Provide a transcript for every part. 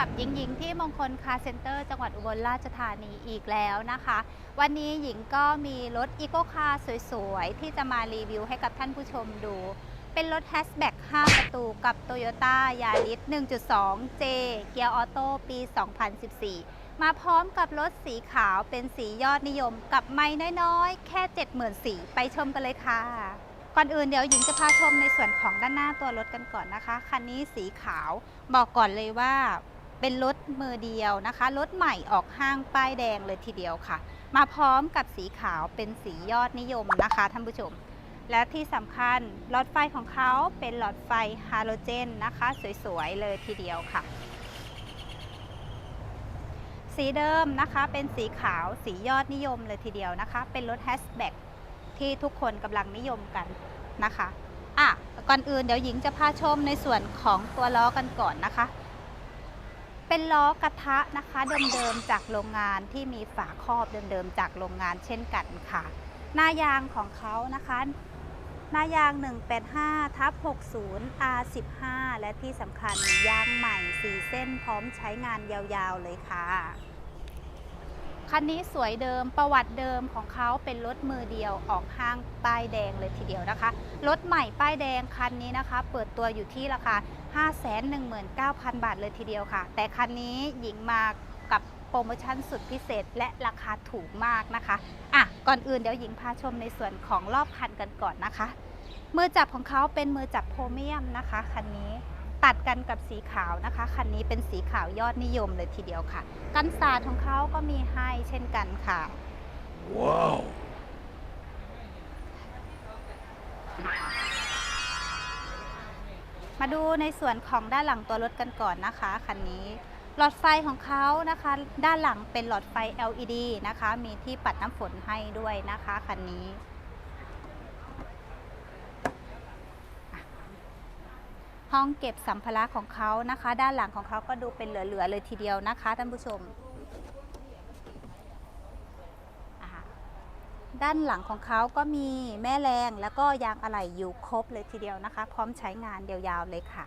กับหญิงหญิงที่มงคลคาเซ็นเตอร์จังหวัดอุบลราชธานีอีกแล้วนะคะ วันนี้หญิงก็มีรถอีโ c คาร์สวยๆ ที่จะมารีวิวให้กับท่านผู้ชมดู เป็นรถแฮชแบ็ก5 ประตูกับ Toyota Yaris 1.2J เกียร์ออโต้ปี 2014 มาพร้อมกับรถสีขาวเป็นสียอดนิยมกับไม่น้อยๆ แค่70,000สีไปชมกันเลยค่ะก่อนอื่นเดี๋ยวหญิงจะพาชมในส่วนของด้านหน้าตัวรถกันก่อนนะคะ คันนี้สีขาวบอกก่อนเลยว่า เป็นรถมือเดียวนะคะ รถใหม่ออกห้างป้ายแดงเลยทีเดียวค่ะ มาพร้อมกับสีขาวเป็นสียอดนิยมนะคะท่านผู้ชม และที่สำคัญหลอดไฟของเขาเป็นหลอดไฟฮาโลเจนนะคะ สวยๆ เลยทีเดียวค่ะ สีเดิมนะคะเป็นสีขาวสียอดนิยมเลยทีเดียวนะคะ เป็นรถแฮชแบ็กที่ทุกคนกำลังนิยมกันนะคะอะก่อนอื่นเดี๋ยวหญิงจะพาชมในส่วนของตัวล้อกันก่อนนะคะ เป็นล้อกระทะนะคะเดิมๆจากโรงงานที่มีฝาครอบเดิมๆจากโรงงานเช่นกันค่ะ หน้ายางของเขานะคะหน้ายาง 185ทับ60 R15 และที่สำคัญยางใหม่ 4 เส้นพร้อมใช้งานยาวๆเลยค่ะ คันนี้สวยเดิมประวัติเดิมของเขาเป็นรถมือเดียวออกห้างป้ายแดงเลยทีเดียวนะคะ รถใหม่ป้ายแดงคันนี้นะคะ เปิดตัวอยู่ที่ราคา 519,000 บาทเลยทีเดียวค่ะ แต่คันนี้หญิงมากับโปรโมชั่นสุดพิเศษและราคาถูกมากนะคะอะก่อนอื่นเดี๋ยวหญิงพาชมในส่วนของรอบคันกันก่อนนะคะ มือจับของเขาเป็นมือจับโพรเมียมนะคะคันนี้ ตัดกันกับสีขาวนะคะ คันนี้เป็นสีขาวยอดนิยมเลยทีเดียวค่ะ กันศาสตร์ของเขาก็มีให้เช่นกันค่ะ Wow. มาดูในส่วนของด้านหลังตัวรถกันก่อนนะคะคันนี้หลอดไฟของเขานะคะ ด้านหลังเป็นหลอดไฟ LED นะคะ มีที่ปัดน้ำฝนให้ด้วยนะคะคันนี้ ห้องเก็บสัมภาระของเขานะคะ ด้านหลังของเขาก็ดูเป็นเหลือๆเลยทีเดียวนะคะท่านผู้ชม ด้านหลังของเขาก็มีแม่แรงแล้วก็ยางอะไหล่อยู่ครบเลยทีเดียวนะคะ พร้อมใช้งานยาวๆเลยค่ะ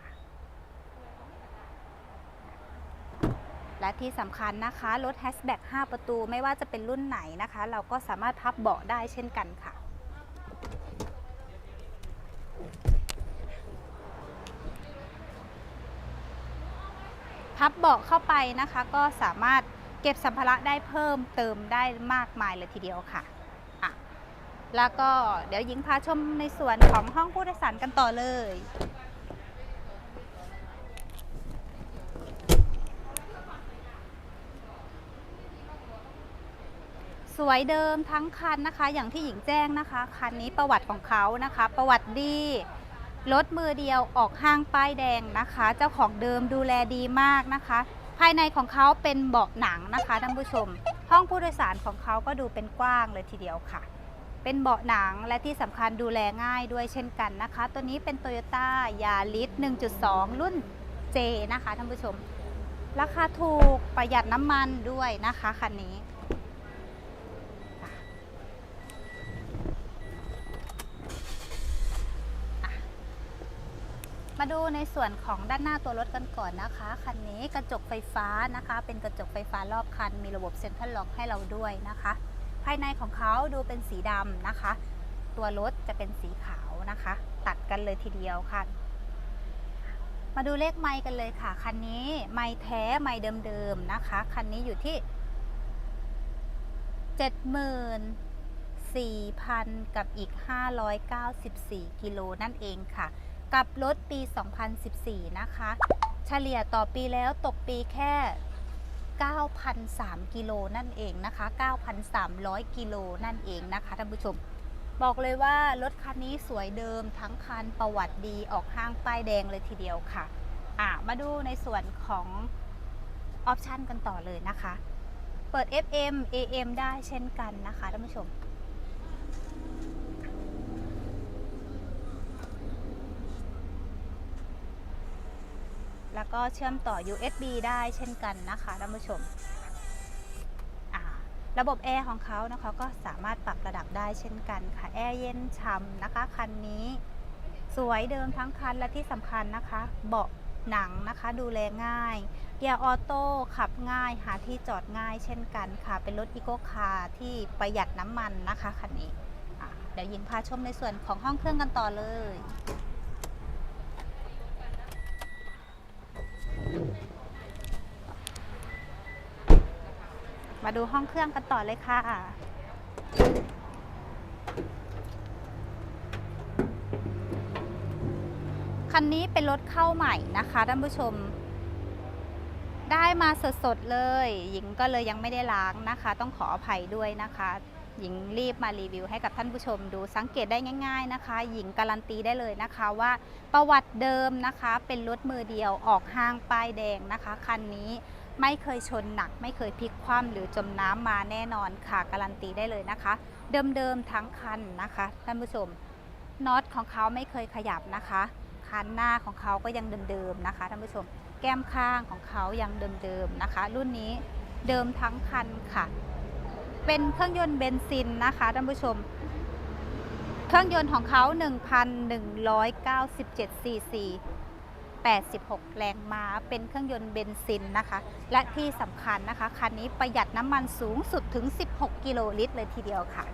และที่สำคัญนะคะ รถแฮชแบ็ก5ประตูไม่ว่าจะเป็นรุ่นไหนนะคะ เราก็สามารถพับเบาะได้เช่นกันค่ะ พับเบาะเข้าไปนะคะ ก็สามารถเก็บสัมภาระได้เพิ่มเติมได้มากมายเลยทีเดียวค่ะอะ แล้วก็เดี๋ยวหญิงพาชมในส่วนของห้องผู้โดยสารกันต่อเลยสวยเดิมทั้งคันนะคะ อย่างที่หญิงแจ้งนะคะ คันนี้ประวัติของเขานะคะ ประวัติดี รถมือเดียวออกห้างป้ายแดงนะคะ เจ้าของเดิมดูแลดีมากนะคะ ภายในของเขาเป็นเบาะหนังนะคะท่านผู้ชม ห้องผู้โดยสารของเขาก็ดูเป็นกว้างเลยทีเดียวค่ะ เป็นเบาะหนังและที่สำคัญดูแลง่ายด้วยเช่นกันนะคะ ตัวนี้เป็น Toyota Yaris 1.2 รุ่น J นะคะท่านผู้ชม ราคาถูกประหยัดน้ำมันด้วยนะคะคันนี้ มาดูในส่วนของด้านหน้าตัวรถกันก่อนนะคะ คันนี้กระจกไฟฟ้านะคะ เป็นกระจกไฟฟ้ารอบคัน มีระบบเซ็นทรัลล็อกให้เราด้วยนะคะ ภายในของเขาดูเป็นสีดำนะคะ ตัวรถจะเป็นสีขาวนะคะ ตัดกันเลยทีเดียวค่ะ มาดูเลขไมค์กันเลยค่ะ คันนี้ไมค์แท้ไมค์เดิมๆนะคะ คันนี้อยู่ที่ 74,000 กับอีก 594 กิโลนั่นเองค่ะ กับรถปี 2014 นะคะ เฉลี่ยต่อปีแล้วตกปีแค่ 9,003กิโลนั่นเองนะคะ 9,300 กิโลนั่นเองนะคะท่านผู้ชม บอกเลยว่ารถคันนี้สวยเดิมทั้งคันประวัติดีออกห้างป้ายแดงเลยทีเดียวค่ะอะ มาดูในส่วนของออปชันกันต่อเลยนะคะ เปิด FM AM ได้เช่นกันนะคะท่านผู้ชม แล้วก็เชื่อมต่อ USB ได้เช่นกันนะคะท่านผู้ชม ระบบแอร์ของเขานะคะก็สามารถปรับระดับได้เช่นกันค่ะ แอร์เย็นฉ่ำนะคะ คันนี้ สวยเดิมทั้งคันและที่สำคัญนะคะ เบาะหนังนะคะดูแลง่าย เกียร์ออโต้ขับง่ายหาที่จอดง่ายเช่นกันค่ะ เป็นรถอีโกคาร์ที่ประหยัดน้ำมันนะคะคันนี้เดี๋ยวยิงพาชมในส่วนของห้องเครื่องกันต่อเลย มาดูห้องเครื่องกันต่อเลยค่ะ คันนี้เป็นรถเข้าใหม่นะคะท่านผู้ชม ได้มาสดๆเลย หญิงก็เลยยังไม่ได้ล้างนะคะ ต้องขออภัยด้วยนะคะ หญิงรีบมารีวิวให้กับท่านผู้ชมดูสังเกตได้ง่าย ๆนะคะ หญิงการันตีได้เลยนะคะว่าประวัติเดิมนะคะ เป็นรถมือเดียวออกห้างป้ายแดงนะคะคันนี้ ไม่เคยชนหนัก ไม่เคยพลิกคว่ำหรือจมน้ำมาแน่นอนค่ะ การันตีได้เลยนะคะ เดิมๆทั้งคันนะคะท่านผู้ชมน็อตของเขาไม่เคยขยับนะคะคันหน้าของเขาก็ยังเดิมๆนะคะท่านผู้ชม แก้มข้างของเขายังเดิมๆนะคะ รุ่นนี้เดิมทั้งคันค่ะ เป็นเครื่องยนต์เบนซินนะคะท่านผู้ชม เครื่องยนต์ของเขา 1,197ซีซี 86 แรงม้า เป็นเครื่องยนต์เบนซินนะคะ และที่สำคัญนะคะ คันนี้ประหยัดน้ำมันสูงสุดถึง 16 กิโลลิตรเลยทีเดียวค่ะ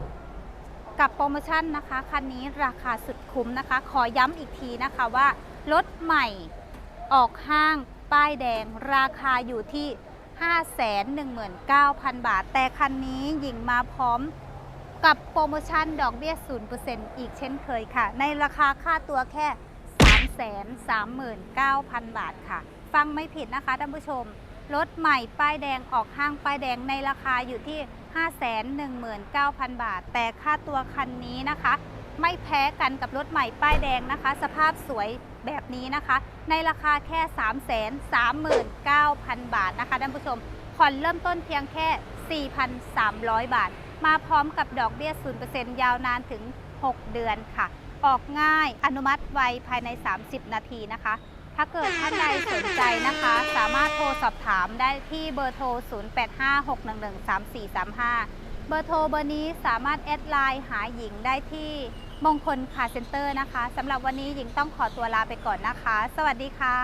กับโปรโมชั่นนะคะ คันนี้ราคาสุดคุ้มนะคะ ขอย้ำอีกทีนะคะว่ารถใหม่ออกห้างป้ายแดง ราคาอยู่ที่ 519,000 บาท แต่คันนี้หญิงมาพร้อมกับโปรโมชั่นดอกเบี้ย 0%อีกเช่นเคยค่ะ ในราคาค่าตัวแค่ 339,000 บาทค่ะ ฟังไม่ผิดนะคะท่านผู้ชม รถใหม่ป้ายแดงออกห้างป้ายแดงในราคาอยู่ที่ 519,000 บาท แต่ค่าตัวคันนี้นะคะ ไม่แพ้กันกับรถใหม่ป้ายแดงนะคะ สภาพสวยแบบนี้นะคะ ในราคาแค่ 339,000 บาทนะคะท่านผู้ชมผ่อนเริ่มต้นเพียงแค่ 4,300 บาท มาพร้อมกับดอกเบี้ย 0%ยาวนานถึง 6 เดือนค่ะ ออกง่าย อนุมัติไวภายใน 30 นาทีนะคะ ถ้าเกิดท่านใดสนใจนะคะ สามารถโทรสอบถามได้ที่เบอร์โทร 0856113435 เบอร์โทรเบอร์นี้สามารถแอดไลน์หาหญิงได้ที่มงคลคาเซ็นเตอร์นะคะสำหรับวันนี้หญิงต้องขอตัวลาไปก่อนนะคะ สวัสดีค่ะ